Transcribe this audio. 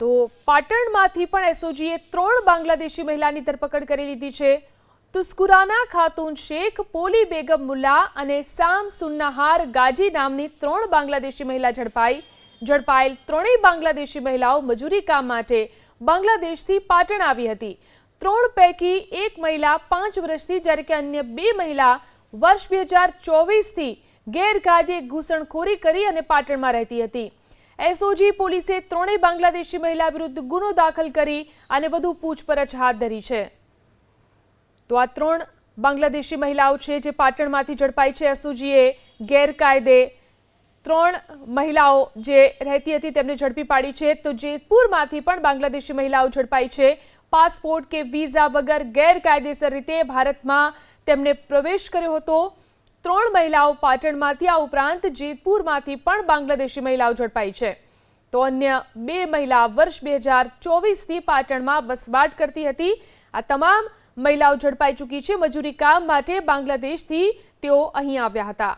તો પાટણમાંથી પણ એસઓજીએ ત્રણ બાંગ્લાદેશી મહિલાની ધરપકડ કરી લીધી છે. તુસ્કુરાના ખાતુન શેખ, પોલી બેગમ મુલ્લા અને સામ સુન્નાહાર ગાજી નામની ત્રણ બાંગ્લાદેશી મહિલા ઝડપાઈ. ઝડપાયેલ ત્રણેય બાંગ્લાદેશી મહિલાઓ મજૂરી કામ માટે બાંગ્લાદેશથી પાટણ આવી હતી. ત્રણ પૈકી એક મહિલા પાંચ વર્ષથી, જ્યારે કે અન્ય બે મહિલા વર્ષ બે હજાર ચોવીસથી ગેરકાયદે ઘૂસણખોરી કરી અને પાટણમાં રહેતી હતી. એસઓજી પોલીસે ત્રણેય બાંગ્લાદેશી મહિલા વિરુદ્ધ ગુનો દાખલ કરી અને વધુ પૂછપરછ હાથ ધરી છે. તો આ ત્રણ બાંગ્લાદેશી મહિલાઓ છે જે પાટણમાંથી ઝડપાઈ છે એસઓજીએ ગેરકાયદે ત્રણ મહિલાઓ જે રહેતી હતી તેમને ઝડપી પાડી છે. તો જેતપુરમાંથી પણ બાંગ્લાદેશી મહિલાઓ ઝડપાઈ છે. પાસપોર્ટ કે વિઝા વગર ગેરકાયદેસર રીતે ભારતમાં તેમણે પ્રવેશ કર્યો હતો. ત્રણ મહિલાઓ પાટણમાંથી, આ ઉપરાંત જેતપુરમાંથી પણ બાંગ્લાદેશી મહિલાઓ ઝડપાઈ છે. તો અન્ય બે મહિલા વર્ષ બે હજાર ચોવીસથી પાટણમાં વસવાટ કરતી હતી. આ તમામ મહિલાઓ ઝડપાઈ ચૂકી છે. મજૂરી કામ માટે બાંગ્લાદેશથી તેઓ અહીં આવ્યા હતા.